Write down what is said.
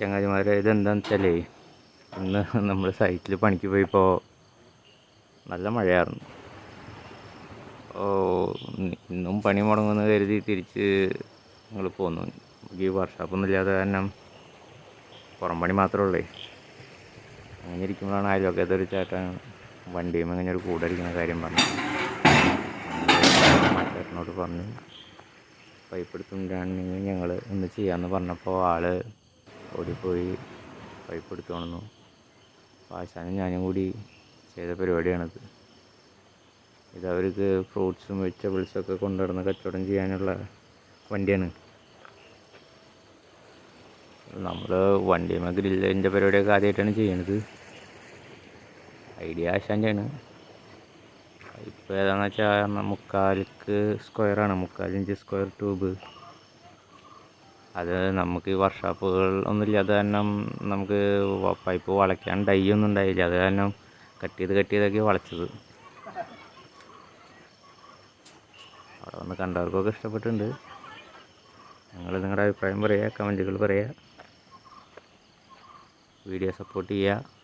ചങ്ങാതിമാരെ ഇതെന്താണെന്ന് വെച്ചാലേ ഇന്ന് നമ്മൾ സൈറ്റിൽ പണിക്ക് പോയപ്പോൾ നല്ല മഴയായിരുന്നു. ഓ ഇന്നും പണി മുടങ്ങുമെന്ന് കരുതി തിരിച്ച് ഞങ്ങൾ പോന്നു. ഈ വർഷാപ്പൊന്നും ഇല്ലാതെ കാരണം പുറം പണി മാത്രമേ ഉള്ളേ. അങ്ങനെ ഇരിക്കുമ്പോഴാണ് അയൽവക്കത്തെ ഒരു ചേട്ടൻ വണ്ടിയും അങ്ങനെ ഒരു കൂടടിക്കുന്ന കാര്യം പറഞ്ഞു ചേട്ടനോട് പറഞ്ഞു പൈപ്പ് എടുത്തുകൊണ്ടാണെങ്കിൽ ഞങ്ങൾ ഒന്ന് ചെയ്യാമെന്ന് പറഞ്ഞപ്പോൾ ആൾ ഓടിപ്പോയി പൈപ്പ് എടുത്തു കൊണ്ടു ആശാനും ഞാനും കൂടി ചെയ്ത പരിപാടിയാണിത്. ഇത് അവർക്ക് ഫ്രൂട്ട്സും വെജിറ്റബിൾസും ഒക്കെ കൊണ്ടുവരുന്ന കച്ചവടം ചെയ്യാനുള്ള വണ്ടിയാണ്. നമ്മൾ വണ്ടിയുമ്മ ഗ്രില്ലിന്റെ പരിപാടിയൊക്കെ ആദ്യമായിട്ടാണ് ചെയ്യണത് ഐഡിയ ആശാന്റെയാണ് ഇപ്പോൾ ഏതാണെന്ന് വെച്ചാൽ മുക്കാലിക്ക് സ്ക്വയറാണ് മുക്കാൽ ഇഞ്ച് സ്ക്വയർ ട്യൂബ് അത് നമുക്ക് വർഷാപ്പുകൾ ഒന്നും ഇല്ലാതെ കാരണം നമുക്ക് പൈപ്പ് വളയ്ക്കാൻ ഡൈ ഒന്നും ഉണ്ടായില്ല. അത് കാരണം കട്ട് ചെയ്ത് കട്ട് ചെയ്തൊക്കെ വളച്ചത്. അവിടെ വന്ന് കണ്ടവർക്കൊക്കെ ഇഷ്ടപ്പെട്ടിട്ടുണ്ട്. നിങ്ങൾ നിങ്ങളുടെ അഭിപ്രായം പറയുക കമന്റുകൾ പറയുക. വീഡിയോ സപ്പോർട്ട് ചെയ്യുക.